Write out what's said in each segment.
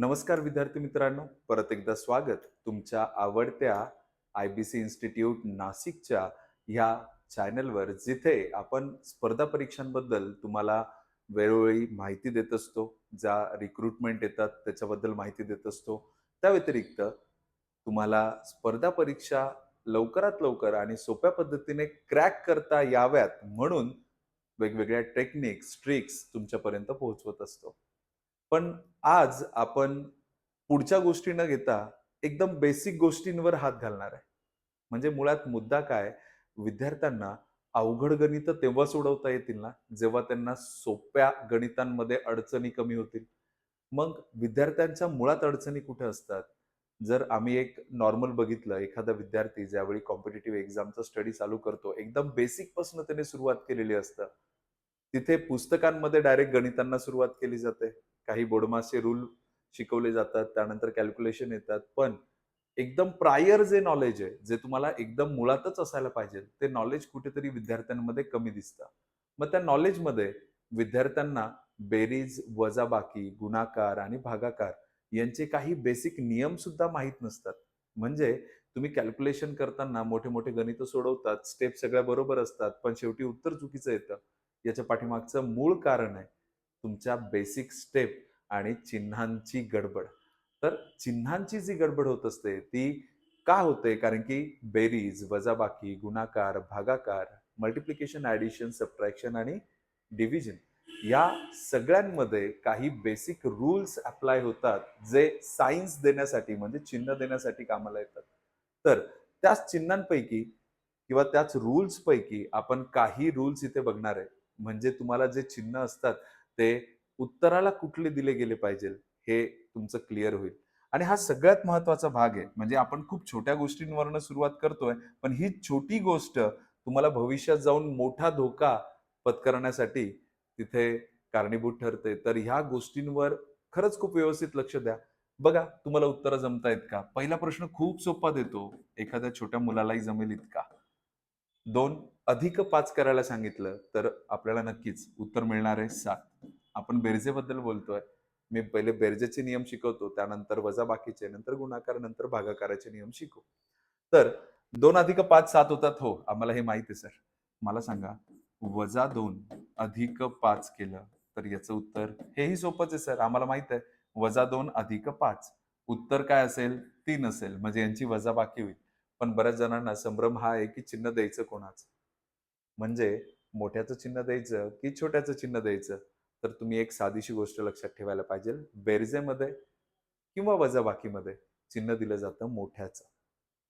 नमस्कार विद्यार्थी मित्रांनो. परत एकदा स्वागत तुमच्या आवडत्या आय बी सी इन्स्टिट्यूट नाशिकच्या ह्या चॅनलवर जिथे आपण स्पर्धा परीक्षांबद्दल तुम्हाला वेळोवेळी माहिती देत असतो ज्या रिक्रुटमेंट येतात त्याच्याबद्दल माहिती देत असतो. त्या व्यतिरिक्त तुम्हाला स्पर्धा परीक्षा लवकरात लवकर आणि सोप्या पद्धतीने क्रॅक करता याव्यात म्हणून वेगवेगळ्या टेक्निक्स ट्रिक्स तुमच्यापर्यंत पोहोचवत असतो. पण आज आपण पुढच्या गोष्टी न घेता एकदम बेसिक गोष्टींवर हात घालणार आहे. म्हणजे मुळात मुद्दा काय विद्यार्थ्यांना अवघड गणित तेव्हा सोडवता येतील ना जेव्हा त्यांना सोप्या गणितांमध्ये अडचणी कमी होतील. मग विद्यार्थ्यांच्या मुळात अडचणी कुठे असतात? जर आम्ही एक नॉर्मल बघितलं एखादा विद्यार्थी ज्यावेळी कॉम्पिटेटिव्ह एक्झामचा स्टडी चालू करतो एकदम बेसिकपासून त्याने सुरुवात केलेली असतं. तिथे पुस्तकांमध्ये डायरेक्ट गणितांना सुरुवात केली जाते. काही बोडमासे रूल शिकवले जातात त्यानंतर कॅल्क्युलेशन येतात. पण एकदम प्रायर जे नॉलेज आहे जे तुम्हाला एकदम मुळातच असायला पाहिजे ते नॉलेज कुठेतरी विद्यार्थ्यांमध्ये कमी दिसतं. मग त्या नॉलेजमध्ये विद्यार्थ्यांना बेरीज वजाबाकी गुणाकार आणि भागाकार यांचे काही बेसिक नियम सुद्धा माहीत नसतात. म्हणजे तुम्ही कॅल्क्युलेशन करताना मोठे मोठे गणित सोडवतात स्टेप सगळ्या बरोबर असतात पण शेवटी उत्तर चुकीचं येतं. याच्या पाठीमागचं मूळ कारण आहे तुमच्या बेसिक स्टेप आणि चिन्हांची गडबड. तर चिन्हांची जी गडबड होत असते ती का होते? कारण की बेरीज वजाबाकी गुणाकार भागाकार मल्टिप्लिकेशन ऍडिशन सबट्रॅक्शन आणि डिव्हिजन या सगळ्यांमध्ये काही बेसिक रूल्स अप्लाय होतात जे सायन्स देण्यासाठी म्हणजे चिन्ह देण्यासाठी कामाला येतात. तर त्याच चिन्हांपैकी किंवा त्याच रूल्सपैकी आपण काही रूल्स इथे बघणार आहे. म्हणजे तुम्हाला जे चिन्ह असतात ते उत्तराला कुठले दिले गेले पाहिजे हे तुमचं क्लिअर होईल. आणि हा सगळ्यात महत्त्वाचा भाग आहे. म्हणजे आपण खूप छोट्या गोष्टींवरनं सुरुवात करतोय पण ही छोटी गोष्ट तुम्हाला भविष्यात जाऊन मोठा धोका पत्करण्यासाठी तिथे कारणीभूत ठरते. तर ह्या गोष्टींवर खरंच खूप व्यवस्थित लक्ष द्या. बघा तुम्हाला उत्तरं जमतायत का? पहिला प्रश्न खूप सोपा देतो. एखाद्या छोट्या मुलालाही जमेल इतका. दोन अधिक पाच करायला सांगितलं तर आपल्याला नक्कीच उत्तर मिळणार आहे सात. आपण बेरजेबद्दल बोलतोय. मी पहिले बेरजेचे नियम शिकवतो त्यानंतर वजाबाकीचे नंतर गुणाकार नंतर भागाकाराचे नियम शिकू. तर दोन अधिक पाच सात होतात हो. आम्हाला हे माहिती आहे सर. मला सांगा वजा दोन अधिक पाच केलं तर याचं उत्तर हेही सोपंच आहे सर. आम्हाला माहीत आहे वजा दोन अधिक पाच. उत्तर काय असेल? तीन असेल. म्हणजे यांची वजाबाकी होईल. पण बऱ्याच जणांना संभ्रम हा आहे की चिन्ह द्यायचं कोणाचं? म्हणजे मोठ्याचं चिन्ह द्यायचं की छोट्याचं चिन्ह द्यायचं? तर तुम्ही एक साधीशी गोष्ट लक्षात ठेवायला पाहिजे. बेरजेमध्ये किंवा वजाबाकीमध्ये चिन्ह दिलं जातं मोठ्याचं.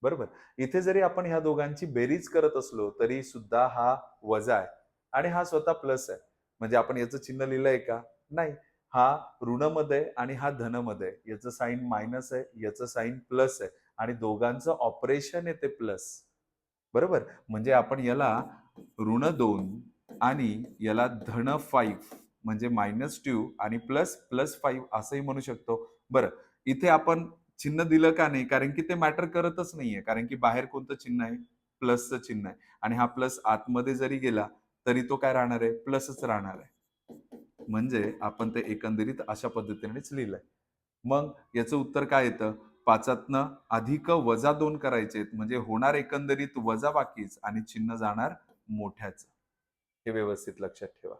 बरोबर? इथे जरी आपण ह्या दोघांची बेरीज करत असलो तरी सुद्धा हा वजा आहे आणि हा स्वतः प्लस आहे. म्हणजे आपण याचं चिन्ह लिहिलंय का? नाही. हा ऋणमध्ये आणि हा धनमध्ये याचं साईन मायनस आहे याचं साईन प्लस आहे. आणि दोघांचं ऑपरेशन येते प्लस बरोबर? म्हणजे आपण याला ऋण दोन आणि याला धन फाईव्ह म्हणजे मायनस टू आणि प्लस प्लस फाईव्ह असंही म्हणू शकतो. बरं इथे आपण चिन्ह दिलं का नाही? कारण की ते मॅटर करतच नाहीये. कारण की बाहेर कोणतं चिन्ह आहे? प्लसचं चिन्ह आहे. आणि हा प्लस आतमध्ये जरी गेला तरी तो काय राहणार आहे? प्लसच राहणार आहे. म्हणजे आपण ते एकंदरीत अशा पद्धतीनेच लिहिलंय. मग याचं उत्तर काय येतं? पाचातनं अधिक वजा दोन करायचे म्हणजे होणार एकंदरीत वजा बाकीच आणि चिन्ह जाणार मोठ्याच. हे व्यवस्थित लक्षात ठेवा.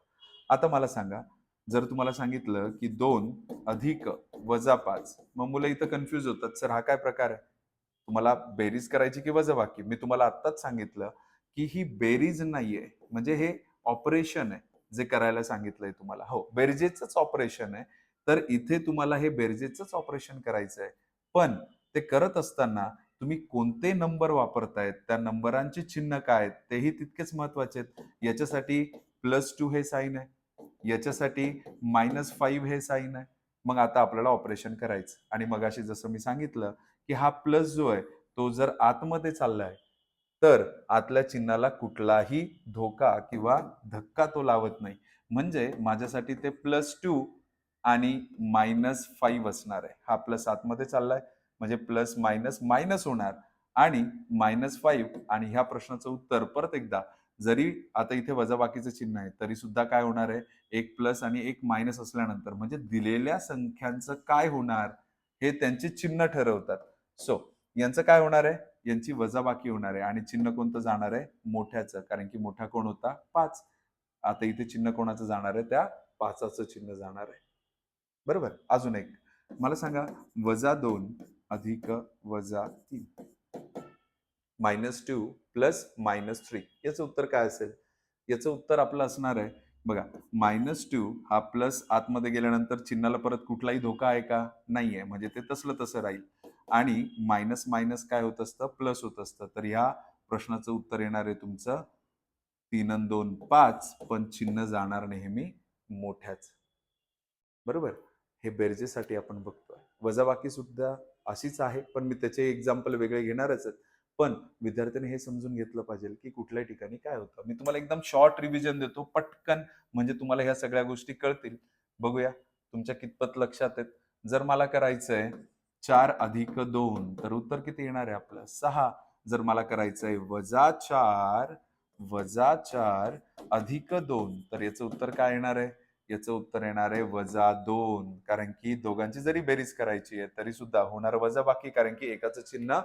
आता मला सांगा जर तुम्हाला सांगितलं की दोन अधिक वजा पाच मग मुलं इथं कन्फ्युज होतात. सर हा काय प्रकार आहे? तुम्हाला बेरीज करायची की वजाबाकी मी तुम्हाला आत्ताच सांगितलं की ही बेरीज नाहीये. म्हणजे हे ऑपरेशन आहे जे करायला सांगितलंय तुम्हाला. हो बेरजेच ऑपरेशन आहे. तर इथे तुम्हाला हे बेरजेच ऑपरेशन करायचं आहे पण ते करत असताना तुम्ही कोणते नंबर वापरतायत? त्या नंबरांचे चिन्ह काय आहेत? तेही तितकेच महत्त्वाचे आहेत. याच्यासाठी प्लस टू हे साईन आहे. याच्यासाठी मायनस फाईव्ह हे साईन आहे. मग आता आपल्याला ऑपरेशन करायचं आणि मगाशी जसं मी सांगितलं की हा प्लस जो आहे तो जर आतमध्ये चाललाय तर आतल्या चिन्हाला कुठलाही धोका किंवा धक्का तो लावत नाही. म्हणजे माझ्यासाठी ते प्लस टू आणि मायनस फाईव्ह असणार आहे. हा प्लस आतमध्ये चाललाय. म्हणजे प्लस मायनस मायनस होणार. आणि मायनस फाईव्ह आणि ह्या प्रश्नाचं उत्तर परत एकदा. जरी आता इथे वजाबाकीचं चिन्ह आहे तरी सुद्धा काय होणार आहे? एक प्लस आणि एक मायनस असल्यानंतर. म्हणजे दिलेल्या संख्यांचं काय होणार? हे त्यांचे चिन्ह ठरवतात. सो यांचं काय होणार आहे? यांची वजाबाकी होणार आहे. आणि चिन्ह कोणतं जाणार आहे? मोठ्याचं. कारण की मोठा कोण होता? पाच. आता इथे चिन्ह कोणाचं जाणार आहे? त्या पाचाचं चिन्ह जाणार आहे. बरोबर. अजून एक. मला सांगा वजा दोन अधिक वजा तीन. Minus two plus minus three. याचं उत्तर काय असेल? याचं उत्तर आपलं असणार आहे. बघा मायनस टू हा प्लस आतमध्ये गेल्यानंतर चिन्हाला परत कुठलाही धोका आहे का? नाही आहे म्हणजे ते तसलं तसं राहील. आणि मायनस मायनस काय होत असतं? प्लस होत असतं. तर ह्या प्रश्नाचं उत्तर येणार आहे तुमचं तीन अन दोन पाच. पण चिन्ह जाणार नेहमी मोठ्याच. बरोबर? हे बेरजेसाठी आपण बघतोय. वजाबाकी सुद्धा अशीच आहे पण मी त्याचे एक्झाम्पल वेगळे घेणारच आहेत पण विद्यार्थ्यांनी हे समजून घेतलं पाहिजे की कुठल्या ठिकाणी काय होतं. मी तुम्हाला एकदम शॉर्ट रिव्हिजन देतो. पटकन म्हणजे तुम्हाला ह्या सगळ्या गोष्टी कळतील. बघूया तुमच्या कितपत लक्षात आहेत. जर मला करायचंय चार अधिक दोन तर उत्तर किती येणार आहे आपलं? सहा. जर मला करायचंय वजा चार वजा चार अधिक दोन तर याचं उत्तर काय येणार आहे? याचं उत्तर येणार आहे वजा दोन. कारण की दोघांची जरी बेरीज करायची आहे तरी सुद्धा होणार वजा बाकी कारण की एकाचं चिन्ह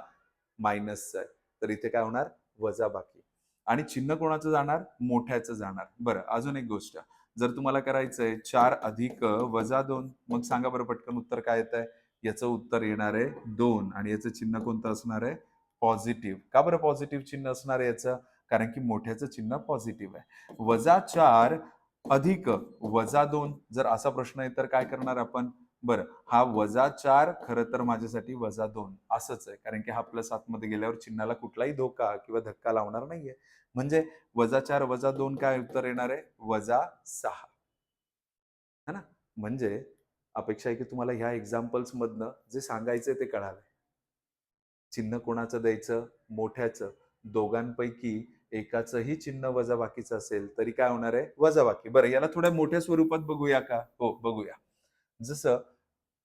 मायनसचं आहे. तर इथे काय होणार? वजा बाकी. आणि चिन्ह कोणाचं जाणार? मोठ्याचं जाणार. बरं अजून एक गोष्ट. जर तुम्हाला करायचंय चार अधिक वजा दोन मग सांगा बरं पटकन उत्तर काय येत आहे याचं उत्तर येणार आहे दोन. आणि याचं चिन्ह कोणतं असणार आहे? पॉझिटिव्ह का बरं पॉझिटिव्ह चिन्ह असणार आहे याचं? कारण की मोठ्याचं चिन्ह पॉझिटिव्ह आहे. वजा चार अधिक वजा दोन. जर असा प्रश्न आहे तर काय करणार आपण? बरं हा वजा चार खरं तर माझ्यासाठी वजा दोन. असंच आहे कारण की हा प्लस आतमध्ये गेल्यावर चिन्हाला कुठलाही धोका किंवा धक्का लावणार नाहीये. म्हणजे वजा चार वजा दोन काय उत्तर येणार आहे? वजा सहा. है ना? म्हणजे अपेक्षा आहे की तुम्हाला ह्या एक्झाम्पल्स मधनं जे सांगायचंय ते कळालंय. चिन्ह कोणाचं द्यायचं? मोठ्याचं. दोघांपैकी एकाचंही चिन्ह वजाबाकीचं असेल तरी काय होणार आहे? वजाबाकी. बरं याला थोड्या मोठ्या स्वरूपात बघूया का? हो बघूया. जसं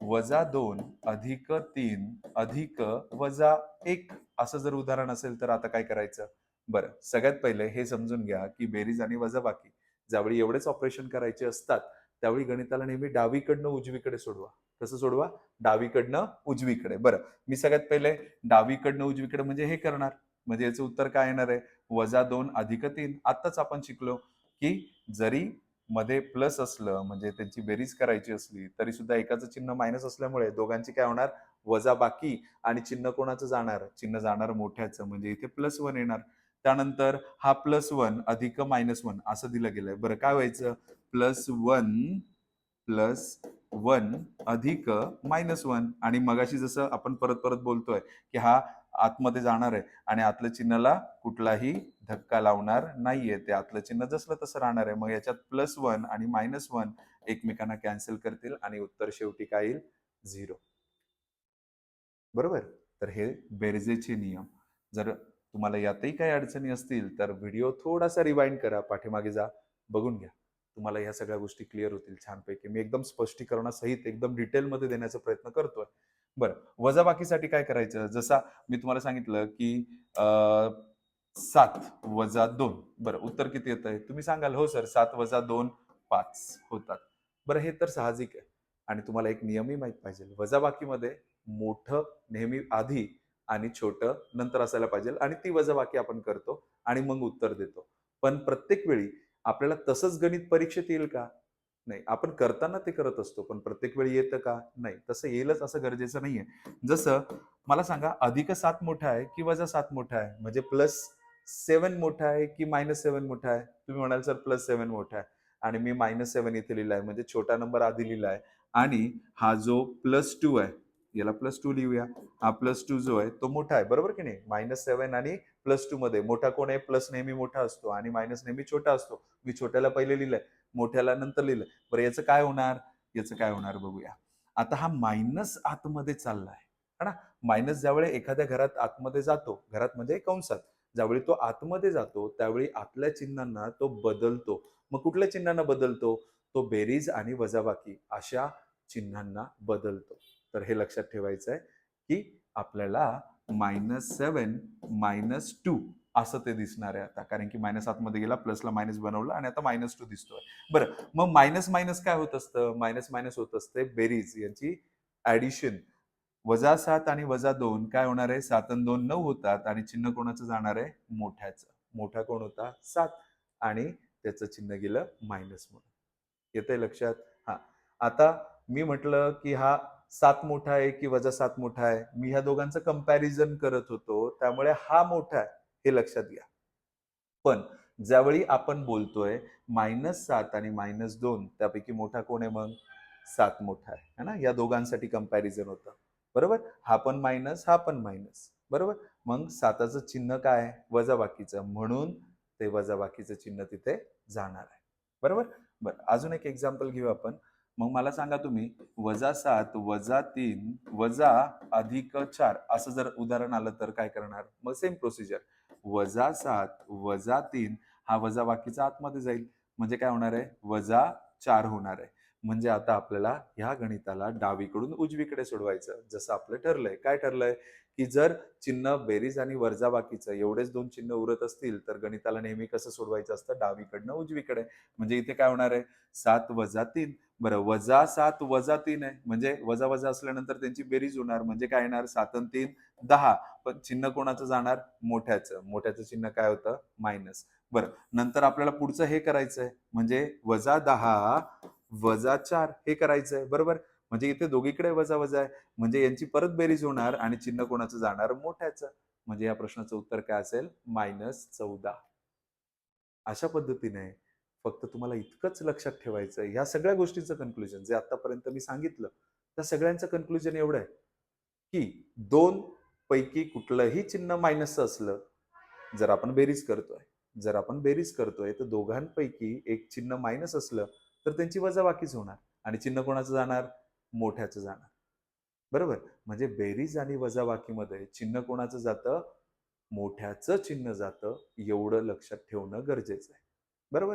वजा दोन अधिक तीन अधिक वजा एक असं जर उदाहरण असेल तर आता काय करायचं? बरं सगळ्यात पहिले हे समजून घ्या की बेरीज आणि वजाबाकी ज्यावेळी एवढेच ऑपरेशन करायचे असतात त्यावेळी गणिताला नेहमी डावीकडनं उजवीकडे सोडवा. कसं सोडवा? डावीकडनं उजवीकडे. बरं मी सगळ्यात पहिले डावीकडनं उजवीकडे म्हणजे हे करणार. म्हणजे याचं उत्तर काय येणार आहे? वजा दोन अधिक तीन. आत्ताच आपण शिकलो की जरी मध्ये प्लस असलं म्हणजे त्यांची बेरीज करायची असली तरी सुद्धा एकाचं चिन्ह मायनस असल्यामुळे दोघांची काय होणार? वजा बाकी आणि चिन्ह कोणाचं जाणार? चिन्ह जाणार मोठ्याचं म्हणजे इथे प्लस वन येणार. त्यानंतर हा प्लस वन अधिक मायनस वन असं दिलं गेलंय. बरं काय व्हायचं? प्लस वन प्लस वन अधिक मायनस वन आणि मगाशी जसं आपण परत परत बोलतोय की हा आतमध्ये जाणार आहे आणि आतलं चिन्हाला कुठलाही धक्का लावणार नाहीये. ते आतलं चिन्ह जसलं तसं राहणार आहे. मग याच्यात प्लस वन आणि मायनस वन एकमेकांना कॅन्सल करतील आणि उत्तर शेवटी काय येईल? झिरो बरोबर? तर हे बेरजेचे नियम. जर तुम्हाला यातही काही अडचणी असतील तर व्हिडिओ थोडासा रिवाइंड करा. पाठीमागे जा. बघून घ्या. तुम्हाला ह्या सगळ्या गोष्टी क्लिअर होतील छानपैकी. मी एकदम स्पष्टीकरणासहित एकदम डिटेलमध्ये देण्याचा प्रयत्न करतोय. बरं वजाबाकीसाठी काय करायचं? जसा मी तुम्हाला सांगितलं की सात वजा दोन. बरं उत्तर किती येत आहे तुम्ही सांगाल हो सर सात वजा दोन पाच होतात. बरं हे तर साहजिक आहे. आणि तुम्हाला एक नियमही माहीत पाहिजे. वजाबाकीमध्ये मोठं नेहमी आधी आणि छोटं नंतर असायला पाहिजे आणि ती वजाबाकी आपण करतो आणि मग उत्तर देतो. पण प्रत्येक वेळी आपल्याला तसंच गणित परीक्षेत येईल का? नाही आपण करताना ते करत असतो पण प्रत्येक वेळी येतं का? नाही तसं येईलच असं गरजेचं नाहीये. जसं मला सांगा अधिक सात मोठा आहे की वजा सात मोठा आहे? म्हणजे प्लस सेवन मोठा आहे की मायनस सेवन मोठा आहे? तुम्ही म्हणाल सर प्लस सेवन मोठा आहे. आणि मी मायनस सेवन इथे लिहिलाय म्हणजे छोटा नंबर आधी लिहिलाय आणि हा जो प्लस टू आहे याला प्लस टू लिहूया. हा प्लस टू जो आहे तो मोठा आहे बरोबर की नाही? मायनस सेवन आणि प्लस टू मध्ये मोठा कोण आहे? प्लस नेहमी मोठा असतो आणि मायनस नेहमी छोटा असतो. मी छोट्याला पहिले लिहिलंय. मोठ्याला नंतर लिहिलं. बरं याचं काय होणार? याचं काय होणार बघूया. आता हा मायनस आतमध्ये चाललाय. है ना? मायनस ज्यावेळी एखाद्या घरात आतमध्ये जातो घरात म्हणजे कंसात. ज्यावेळी तो आतमध्ये जातो त्यावेळी आतल्या चिन्हांना तो बदलतो. मग कुठल्या चिन्हांना बदलतो? तो बेरीज आणि वजाबाकी अशा चिन्हांना बदलतो. तर हे लक्षात ठेवायचं आहे की आपल्याला मायनस सेवन मायनस टू असं ते दिसणार आहे आता. कारण की मायनस आतमध्ये गेला प्लसला मायनस बनवलं आणि आता मायनस टू दिसतोय. बरं मग मायनस मायनस काय होत असतं? मायनस मायनस होत असते बेरीज यांची ऍडिशन वजा सात आणि वजा दोन काय होणार आहे? सात आणि दोन नऊ होतात आणि चिन्ह कोणाचं जाणार आहे? मोठ्याचं. मोठा कोण होता? सात. आणि त्याचं चिन्ह गेलं मायनस म्हणून. येतंय लक्षात? हा. आता मी म्हटलं की हा सात मोठा आहे की वजा सात मोठा आहे? मी ह्या दोघांचं कंपॅरिझन करत होतो. त्यामुळे हा मोठा आहे. हे लक्षात घ्या. पण ज्यावेळी आपण बोलतोय मायनस सात आणि मायनस दोन त्यापैकी मोठा कोण आहे मग? सात मोठा आहे है ना? या दोघांसाठी कंपॅरिझन होतं. बरोबर? हा पण मायनस हा पण मायनस बरोबर? मग साताचं चिन्ह काय आहे? वजाबाकीचं. म्हणून ते वजाबाकीचं चिन्ह तिथे जाणार आहे. बरोबर? बरं अजून एक एक्झाम्पल घेऊ आपण. मग मला सांगा तुम्ही वजा सात वजा तीन वजा अधिक चार असं जर उदाहरण आलं तर काय करणार? मग सेम प्रोसिजर वजा सात वजा तीन हा वजा बाकीचा आतमध्ये जाईल. म्हणजे काय होणार आहे? वजा चार होणार आहे. म्हणजे आता आपल्याला ह्या गणिताला डावीकडून उजवीकडे सोडवायचं. जसं आपलं ठरलंय. काय ठरलंय? की जर चिन्ह बेरीज आणि वरजा बाकीचं एवढेच दोन चिन्ह उरत असतील तर गणिताला नेहमी कसं सोडवायचं असतं? डावीकडनं उजवीकडे. म्हणजे इथे काय होणार आहे? सात वजा तीन. बरं वजा सात वजा तीन आहे. म्हणजे वजा वजा असल्यानंतर त्यांची बेरीज होणार. म्हणजे काय येणार? सात आणि तीन दहा. पण चिन्ह कोणाचं जाणार? मोठ्याचं. मोठ्याचं चिन्ह काय होतं? मायनस. बरं नंतर आपल्याला पुढचं हे करायचंय. म्हणजे वजा दहा वजा चार. हे करायचंय. बरोबर? म्हणजे इथे दोघीकडे वजा वजा आहे. म्हणजे यांची परत बेरीज होणार आणि चिन्ह कोणाचं जाणार? मोठ्याचं. म्हणजे या प्रश्नाचं उत्तर काय असेल? मायनस चौदा. अशा पद्धतीने फक्त तुम्हाला इतकंच लक्षात ठेवायचं ह्या सगळ्या गोष्टीचं कन्क्लुजन जे आतापर्यंत मी सांगितलं त्या सगळ्यांचं कन्क्लुजन एवढं आहे की दोन पैकी कुठलंही चिन्ह मायनसचं असलं जर आपण बेरीज करतोय जर आपण बेरीज करतोय तर दोघांपैकी एक चिन्ह मायनस असलं तर त्यांची वजाबाकीच होणार. आणि चिन्ह कोणाचं जाणार? मोठ्याचं जाणार. बरोबर? म्हणजे बेरीज आणि वजाबाकीमध्ये चिन्ह कोणाचं जातं? मोठ्याचं चिन्ह जातं. एवढं लक्षात ठेवणं गरजेचं आहे. बरोबर?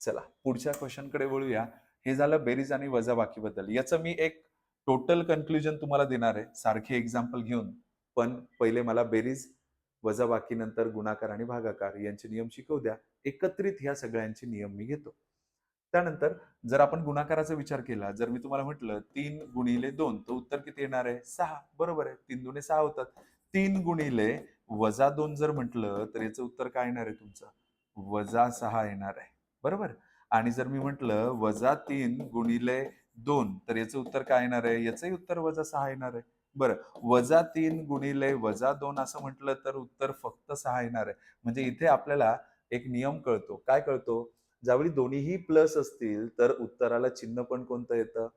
चला पुढच्या क्वेश्चनकडे वळूया. हे झालं बेरीज आणि वजाबाकीबद्दल. याचं मी एक टोटल कन्क्लुजन तुम्हाला देणार आहे. सारखे एक्झाम्पल घेऊन. पण पहिले मला बेरीज वजाबाकी नंतर गुणाकार आणि भागाकार यांचे नियम शिकवू द्या. एकत्रित ह्या सगळ्यांचे नियम मी घेतो. त्यानंतर जर आपण गुणाकाराचा विचार केला जर मी तुम्हाला म्हटलं तीन गुणिले दोन तर उत्तर किती येणार आहे? सहा. बरोबर आहे. तीन दुने सहा होतात. तीन गुणिले वजा दोन जर म्हटलं तर याचं उत्तर काय येणार आहे तुमचं? वजा सहा येणार आहे. बरोबर? आणि जर मी म्हटलं वजा तीन गुणिले दोन तर याचं उत्तर काय येणार आहे? याचंही उत्तर वजा सहा येणार आहे. बरं. वजा तीन गुणिले वजा दोन असं म्हटलं तर उत्तर फक्त सहा येणार आहे. म्हणजे इथे आपल्याला एक नियम कळतो. काय कळतो? ज्यावेळी दोन्हीही प्लस असतील तर उत्तराला चिन्ह पण कोणतं येतं?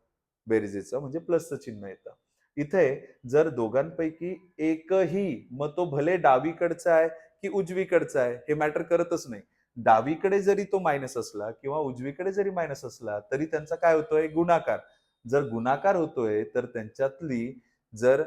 बेरजेचं म्हणजे प्लसचं चिन्ह येतं. इथे जर दोघांपैकी एकही मग तो भले डावीकडचा आहे की उजवीकडचा आहे हे मॅटर करतच नाही. डावीकडे जरी तो मायनस असला किंवा उजवीकडे जरी मायनस असला तरी त्यांचा काय होतोय? गुणाकार. जर गुणाकार होतोय तर त्यांच्यातली जर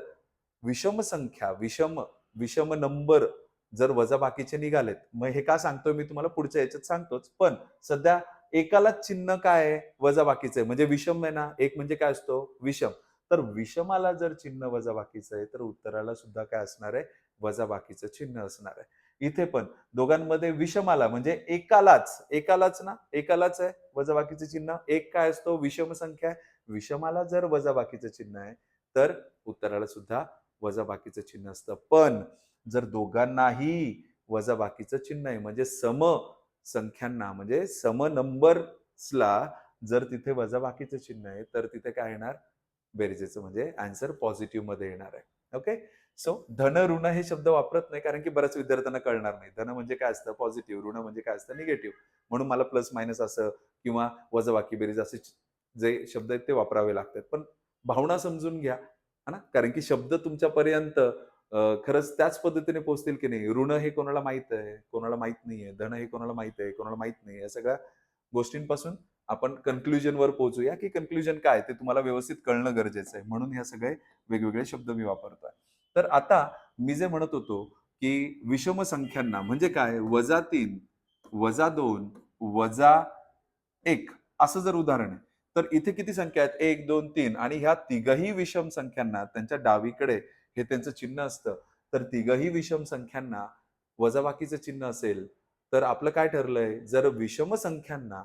विषम संख्या विषम विषम नंबर जर वजा बाकीचे निघालेत मग हे का सांगतोय मी तुम्हाला? पुढच्या याच्यात सांगतोच. पण सध्या एकालाच चिन्ह काय आहे? वजा बाकीचं आहे. म्हणजे विषम आहे ना? एक म्हणजे काय असतो? विषम. तर विषमाला जर चिन्ह वजा बाकीचं आहे तर उत्तराला सुद्धा काय असणार आहे? वजा बाकीचं चिन्ह असणार आहे. इथे पण दोघांमध्ये विषमाला म्हणजे एकालाच एकालाच ना? एकालाच आहे वजाबाकीचं चिन्ह. एक काय असतो? विषम संख्या आहे. विषमाला जर वजाबाकीचं चिन्ह आहे तर उत्तराला सुद्धा वजा बाकीचं चिन्ह असतं. पण जर दोघांनाही वजा बाकीचं चिन्ह आहे म्हणजे सम संख्यांना म्हणजे सम नंबर्सला जर तिथे वजा बाकीचं चिन्ह आहे तर तिथे काय येणार? बेरजेचं म्हणजे आन्सर पॉझिटिव्हमध्ये येणार आहे. ओके सो धन ऋण हे शब्द वापरत नाही कारण की बऱ्याच विद्यार्थ्यांना कळणार नाही. धन म्हणजे काय असतं? पॉझिटिव्ह ऋण म्हणजे काय असतं? निगेटिव्ह म्हणून मला प्लस मायनस असं किंवा वजाबाकी बेरीज असे जे शब्द आहेत ते वापरावे लागतात. पण भावना समजून घ्या हा ना? कारण की शब्द तुमच्यापर्यंत खरंच त्याच पद्धतीने पोहोचतील की नाही? ऋण हे कोणाला माहीत आहे? कोणाला माहीत नाहीये? धन हे कोणाला माहीत आहे? कोणाला माहीत नाही? या सगळ्या गोष्टींपासून आपण कन्क्लुजन वर पोहोचूया की कन्क्लुजन काय ते तुम्हाला व्यवस्थित कळणं गरजेचं आहे. म्हणून ह्या सगळे वेगवेगळे शब्द मी वापरतोय. तर आता मी जे म्हणत होतो की विषम संख्यांना म्हणजे काय? वजा तीन वजा दोन वजा एक असं जर उदाहरण आहे तर इथे किती संख्या आहेत? एक दोन तीन आणि ह्या तिघही विषम संख्यांना त्यांच्या डावीकडे हे त्यांचं चिन्ह असतं. तर तिघही विषम संख्यांना वजाबाकीचं चिन्ह असेल तर आपलं काय ठरलंय? जर विषम संख्यांना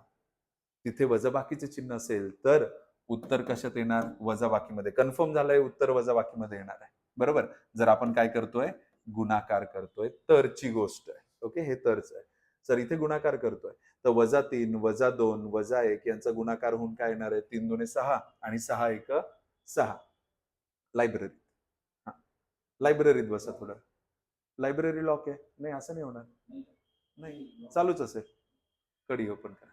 तिथे वजाबाकीचं चिन्ह असेल तर उत्तर कशात येणार? वजाबाकीमध्ये. कन्फर्म झालंय उत्तर वजाबाकीमध्ये येणार आहे. बरोबर? जर आपण काय करतोय? गुणाकार करतोय. तरची गोष्ट आहे. ओके? हे तरच आहे. सर इथे गुणाकार करतोय. तर वजा तीन वजा दोन वजा एक यांचा गुणाकार होऊन काय येणार आहे? तीन दोन सहा आणि सहा एक सहा. लायब्ररी लायब्ररीत बसा थोडं. लायब्ररी लॉक आहे. नाही असं नाही होणार. नाही चालूच असेल. कडी ओपन करा.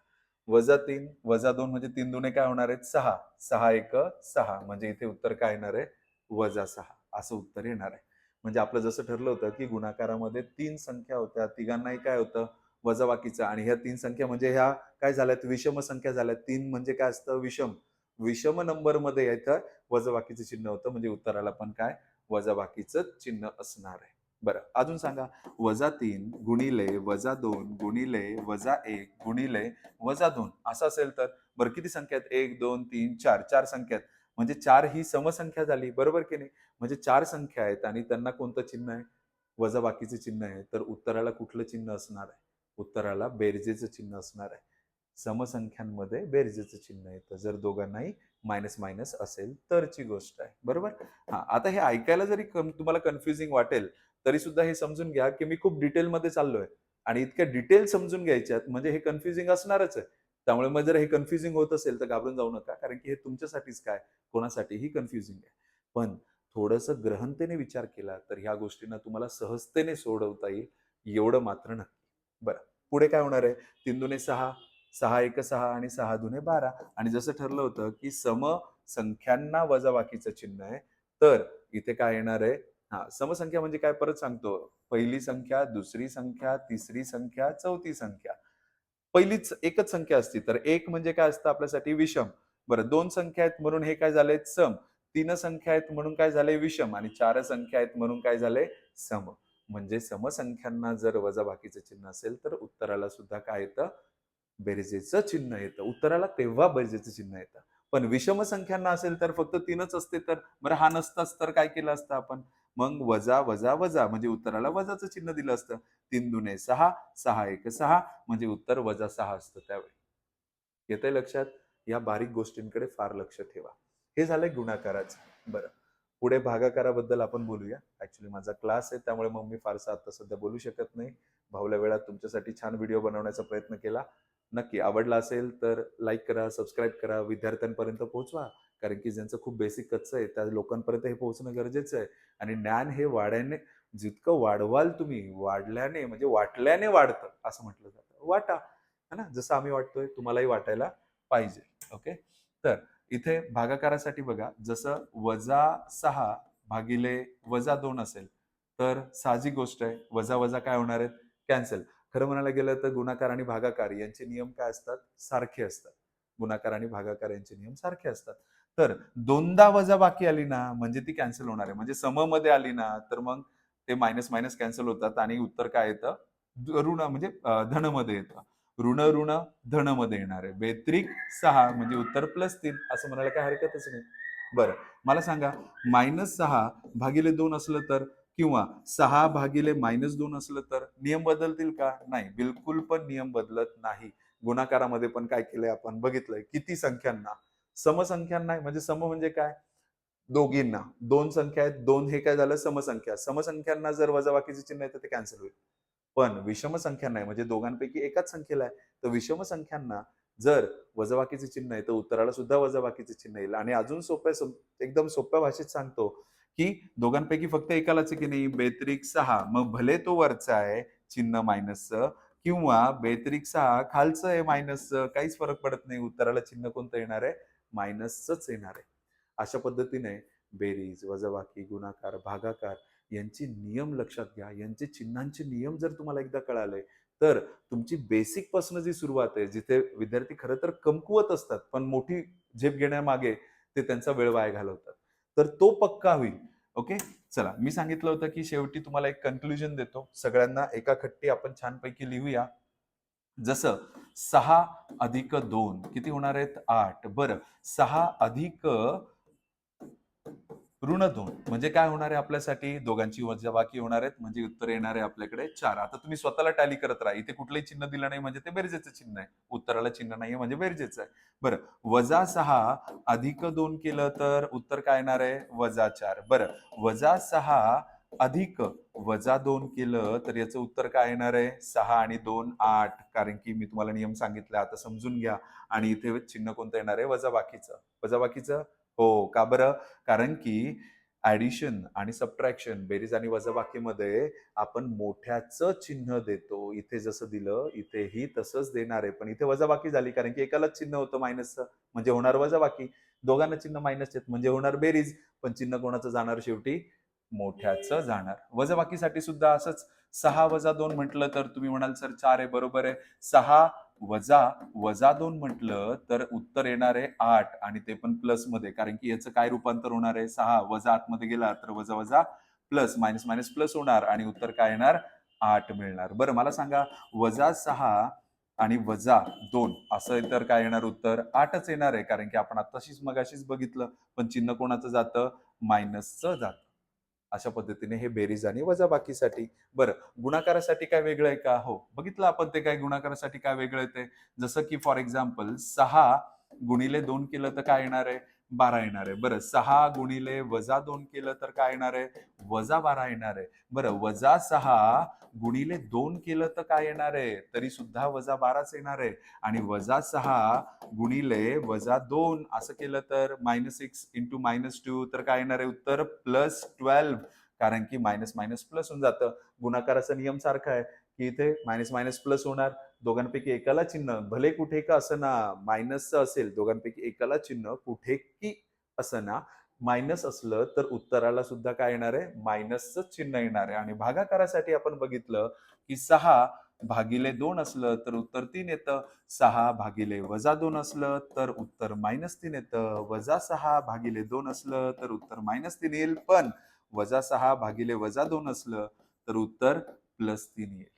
वजा तीन वजा दोन म्हणजे तीन दुने काय होणार आहेत? सहा. सहा एक सहा. म्हणजे इथे उत्तर काय येणार आहे? वजा सहा. असं उत्तर येणार आहे. म्हणजे आपलं जसं ठरलं होतं की गुणाकारामध्ये तीन संख्या होत्या तिघांनाही काय होतं? वजाबाकीचं आणि ह्या तीन संख्या म्हणजे ह्या काय झाल्यात? विषम संख्या झाल्यात. तीन म्हणजे काय असतं? विषम. विषम नंबरमध्ये इथं वजाबाकीचं चिन्ह होतं. म्हणजे उत्तराला पण काय? वजाबाकीचं चिन्ह असणार आहे. बरं अजून सांगा. वजा तीन गुणिले वजा दोन गुणिले वजा एक गुणिले वजा दोन. असं असेल तर? बरं किती संख्या आहेत? एक दोन तीन चार. चार संख्या आहेत. म्हणजे चार ही समसंख्या झाली. बरोबर की नाही? म्हणजे चार संख्या आहेत आणि त्यांना कोणतं चिन्ह आहे? वजा बाकीचं चिन्ह आहे. तर उत्तराला कुठलं चिन्ह असणार आहे? उत्तराला बेरजेचं चिन्ह असणार आहे. समसंख्यांमध्ये बेरजेचं चिन्ह येतं जर दोघांनाही मायनस मायनस असेल तरची गोष्ट आहे. बरोबर? हा आता हे ऐकायला जरी तुम्हाला कन्फ्युजिंग वाटेल तरी सुद्धा हे समजून घ्या की मी खूप डिटेलमध्ये चाललोय. आणि इतक्या डिटेल समजून घ्यायच्यात म्हणजे हे कन्फ्युजिंग असणारच आहे. त्यामुळे मग जर हे कन्फ्युजिंग होत असेल तर घाबरून जाऊ नका कारण की हे तुमच्यासाठीच काय कोणासाठीही कन्फ्युजिंग आहे. पण थोडंसं ग्रहणतेने विचार केला तर ह्या गोष्टींना तुम्हाला सहजतेने सोडवता येईल एवढं मात्र नक्की. बरं पुढे काय होणार आहे? तिंदुने सहा सहा एक सहा आणि सहा दुने बारा. आणि जसं ठरलं होतं की सम संख्यांना वजाबाकीचं चिन्ह आहे तर इथे काय येणार आहे? हा समसंख्या म्हणजे काय परत सांगतो. पहिली संख्या दुसरी संख्या तिसरी संख्या चौथी संख्या. पहिलीच एकच संख्या असती तर एक म्हणजे काय असतं आपल्यासाठी? विषम. बरं दोन संख्या आहेत म्हणून हे काय झालंय? सम. तीन संख्या आहेत म्हणून काय झालंय? विषम. आणि चार संख्या आहेत म्हणून काय झालंय? सम. म्हणजे समसंख्यांना जर वजाबाकीचं चिन्ह असेल तर उत्तराला सुद्धा काय येतं? बेरजेचं चिन्ह येतं. उत्तराला तेव्हा बेरजेचं चिन्ह येतं. पण विषम संख्यांना असेल तर फक्त तीनच असते तर? बरं हा नसताच तर काय केलं असतं आपण? मग वजा वजा वजा म्हणजे उत्तराला वजाचं चिन्ह दिलं असतं. तीन दुने सहा सहा एक सहा म्हणजे उत्तर वजा सहा असतं त्यावेळी. येतंय लक्षात? या बारीक गोष्टींकडे फार लक्ष ठेवा. हे झालंय गुणाकाराचं. बरं. पुढे भागाकाराबद्दल आपण बोलूया. ऍक्च्युली माझा क्लास आहे त्यामुळे मग मी फारसा आता सध्या बोलू शकत नाही. भावल्या वेळात तुमच्यासाठी छान व्हिडिओ बनवण्याचा प्रयत्न केला. नक्की आवडला असेल तर लाईक करा सबस्क्राईब करा विद्यार्थ्यांपर्यंत पोहोचवा. कारण की ज्यांचं खूप बेसिक कच्चं आहे त्या लोकांपर्यंत हे पोहोचणं गरजेचं आहे. आणि ज्ञान हे वाढ्याने जितकं वाढवाल तुम्ही वाढल्याने म्हणजे वाटल्याने वाढतं असं म्हटलं जातं. वाटा है ना? जसं आम्ही वाटतोय तुम्हालाही वाटायला पाहिजे. ओके तर इथे भागाकारासाठी बघा जसं वजा सहा भागिले वजा दोन असेल तर साहजिक गोष्ट आहे वजा वजा काय होणार आहेत? कॅन्सल खरं म्हणायला गेलं तर गुणाकार आणि भागाकार यांचे नियम काय असतात? सारखे असतात. गुणाकार आणि भागाकार यांचे नियम सारखे असतात. तर दोनदा वजा बाकी आली ना म्हणजे ती कॅन्सल होणार आहे. म्हणजे सममध्ये आली ना तर मग ते मायनस मायनस कॅन्सल होतात आणि उत्तर काय येतं? ऋण म्हणजे धन धनमध्ये येतं. ऋण ऋण धनमध्ये येणार आहे. व्यतिरिक्त सहा म्हणजे उत्तर प्लस तीन. असं म्हणायला काय हरकतच नाही. बरं मला सांगा मायनस सहा भागिले दोन असलं तर? किंवा सहा भागिले मायनस दोन असलं तर नियम बदलतील का? नाही बिलकुल पण नियम बदलत नाही. गुणाकारामध्ये पण काय केलंय आपण? बघितलंय. किती संख्यांना? समसंख्यांना म्हणजे सम म्हणजे काय? दोघींना. दोन संख्या आहेत. दोन हे काय झालं? समसंख्या. समसंख्यांना जर वजाबाकीचे चिन्ह आहे तर ते कॅन्सल होईल. पण विषम संख्यांना आहे. म्हणजे दोघांपैकी एकाच संख्येला आहे. तर विषम संख्यांना जर वजाबाकीचे चिन्ह आहे तर उत्तराला सुद्धा वजाबाकीचे चिन्ह येईल. आणि अजून सोप्या एकदम सोप्या भाषेत सांगतो की दोघांपैकी फक्त एकालाच आहे की नाही? बेतरिक सहा. मग भले तो वरचा आहे चिन्ह मायनसचं किंवा बेतरिक सहा खालचं आहे मायनसचं काहीच फरक पडत नाही. उत्तराला चिन्ह कोणतं येणार आहे? मायनसच येणार आहे. अशा पद्धतीने बेरीज वजाबाकी गुणाकार भागाकार यांचे नियम लक्षात घ्या. यांचे चिन्हांचे नियम जर तुम्हाला एकदा कळाले तर तुमची बेसिकपासून जी सुरुवात आहे जिथे विद्यार्थी खरं तर कमकुवत असतात पण मोठी झेप घेण्यामागे ते त्यांचा वेळ वाया घालवतात. तर तो पक्का होईल. ओके? चला मी सांगितलं होतं की शेवटी तुम्हाला एक कन्क्लुजन देतो. सगळ्यांना एका खट्टी आपण छानपैकी लिहूया. जसं सहा अधिक दोन किती होणार आहेत? आठ. बरं सहा अधिक ऋण दोन म्हणजे काय होणार आहे आपल्यासाठी? दोघांची वजाबाकी होणार आहेत. म्हणजे उत्तर येणार आहे आपल्याकडे चार. आता तुम्ही स्वतःला टॅली करत राहा. इथे कुठलंही चिन्ह दिलं नाही म्हणजे ते बेरजेचं चिन्ह आहे. उत्तराला चिन्ह नाही म्हणजे बेरजेचं आहे. बरं वजा सहा अधिक दोन केलं तर उत्तर काय येणार आहे? वजा चार. बरं वजा सहा अधिक वजा दोन केलं तर याचं उत्तर काय येणार आहे? सहा आणि दोन आठ. कारण की मी तुम्हाला नियम सांगितला आता समजून घ्या. आणि इथे चिन्ह कोणतं येणार आहे? वजा बाकीचं वजा बाकीचं हो का बरं? कारण की ऍडिशन आणि सबट्रॅक्शन बेरीज आणि वजाबाकीमध्ये आपण मोठ्याचं चिन्ह देतो. इथे जसं दिलं इथेही तसंच देणार आहे. पण इथे वजाबाकी झाली कारण की एकालाच चिन्ह होतं मायनसचं म्हणजे होणार वजाबाकी. दोघांना चिन्ह मायनस आहेत. म्हणजे होणार बेरीज. पण चिन्ह कोणाचं जाणार शेवटी? मोठ्याचं जाणार. वजाबाकीसाठी सुद्धा असंच सहा वजा दोन म्हटलं तर तुम्ही म्हणाल सर चार आहे बरोबर आहे. सहा वजा वजा दोन म्हटलं तर उत्तर येणार आहे आठ आणि ते पण प्लसमध्ये. कारण की याचं काय रूपांतर होणार आहे? सहा वजा आतमध्ये गेला तर वजा वजा प्लस मायनस मायनस प्लस होणार आणि उत्तर काय येणार? आठ मिळणार. बरं मला सांगा वजा सहा आणि वजा दोन असं तर काय येणार उत्तर? आठच येणार आहे कारण की आपण आताशीच मगाशीच बघितलं पण चिन्ह कोणाचं जातं? मायनसचं जातं. अशा पद्धतीने हे बेरीज आणि वजाबाकीसाठी. बरं गुणाकारासाठी काय वेगळं आहे का? हो बघितलं आपण ते काय गुणाकारासाठी काय वेगळं आहे ते? जसं की फॉर एक्झाम्पल सहा गुणिले दोन केलं तर काय येणार आहे? बारा येणार आहे. बरं सहा गुणिले वजा दोन केलं तर काय येणार आहे? वजा बारा येणार आहे. बरं वजा सहा गुणिले दोन केलं तर काय येणार आहे? तरी सुद्धा वजा बाराच येणार आहे. आणि वजा सहा गुणिले वजा दोन असं केलं तर minus six into minus two तर काय येणार आहे? उत्तर प्लस ट्वेल्व कारण की मायनस मायनस प्लस होऊन जातं. गुणाकाराचा नियम सारखा आहे की इथे मायनस मायनस प्लस होणार. दोघांपैकी एकाला चिन्ह भले कुठे का असं ना मायनसचं असेल दोघांपैकी एकाला चिन्ह कुठे की असं ना मायनस असलं तर उत्तराला सुद्धा काय येणार आहे? मायनसचं चिन्ह येणार आहे. आणि भागाकारासाठी आपण बघितलं की सहा भागिले दोन असलं तर उत्तर तीन येतं. सहा भागिले वजा दोन असलं तर उत्तर मायनस तीन येतं. वजा सहा भागिले दोन असलं तर उत्तर मायनस तीन येईल. पण वजा सहा भागिले वजा दोन असलं तर उत्तर प्लस तीन येईल.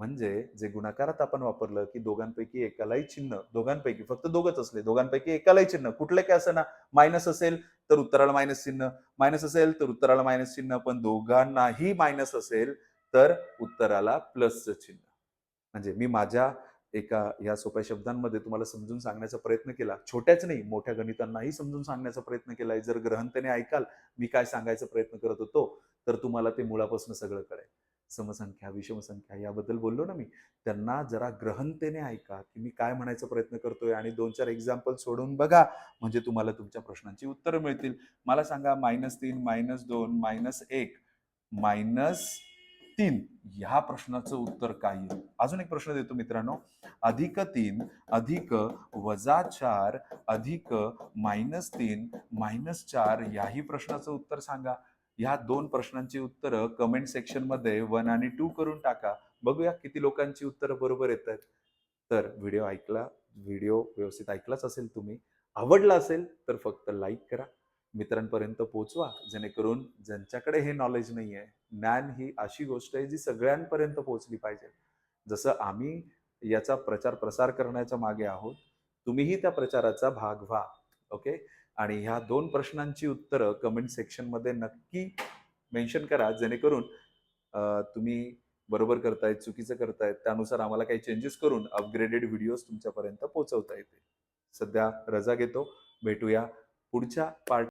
म्हणजे जे गुणाकारात आपण वापरलं की दोघांपैकी एकालाही चिन्ह दोघांपैकी फक्त दोघच असले दोघांपैकी एकालाही चिन्ह कुठले काय असं ना मायनस असेल तर उत्तराला मायनस चिन्ह मायनस असेल तर उत्तराला मायनस चिन्ह पण दोघांनाही मायनस असेल तर उत्तराला प्लसचं चिन्ह. म्हणजे मी माझ्या एका या सोप्या शब्दांमध्ये तुम्हाला समजून सांगण्याचा प्रयत्न केला. छोट्याच नाही मोठ्या गणितांनाही समजून सांगण्याचा प्रयत्न केलाय जर ग्रहणतेने ऐकाल मी काय सांगायचा प्रयत्न करत होतो तर तुम्हाला ते मुळापासून सगळं कळेल. समसंख्या विषमसंख्या याबद्दल बोललो ना मी. त्यांना जरा ग्रहणतेने ऐका की मी काय म्हणायचा प्रयत्न करतोय आणि दोन चार एक्झाम्पल सोडून बघा. म्हणजे तुम्हाला तुमच्या प्रश्नांची उत्तरं मिळतील. मला सांगा मायनस तीन मायनस दोन मायनस एक मायनस तीन. ह्या प्रश्नाचं उत्तर काय येईल अजून एक प्रश्न देतो मित्रांनो. अधिक तीन अधिक वजा चार अधिक मायनस तीन मायनस चार याही प्रश्नाचं उत्तर सांगा. ह्या दोन प्रश्नांची उत्तरं कमेंट सेक्शनमध्ये वन आणि टू करून टाका. बघूया किती लोकांची उत्तरं बरोबर येत आहेत. तर व्हिडिओ ऐकला व्हिडिओ व्यवस्थित ऐकलाच असेल तुम्ही. आवडला असेल तर फक्त लाईक करा. मित्रांपर्यंत पोहोचवा जेणेकरून ज्यांच्याकडे हे नॉलेज नाही आहे ज्ञान ही अशी गोष्ट आहे जी सगळ्यांपर्यंत पोहोचली पाहिजे. जसं आम्ही याचा प्रचार प्रसार करण्याच्या मागे आहोत तुम्हीही त्या प्रचाराचा भाग व्हा. ओके आणि ह्या दोन प्रश्नांची उत्तरं कमेंट सेक्शनमध्ये नक्की मेन्शन करा जेणेकरून तुम्ही बरोबर करतायत चुकीचं करतायत त्यानुसार आम्हाला काही चेंजेस करून अपग्रेडेड व्हिडिओज तुमच्यापर्यंत पोहोचवता येतील. सध्या रजा घेतो. भेटूया पुढच्या पार्ट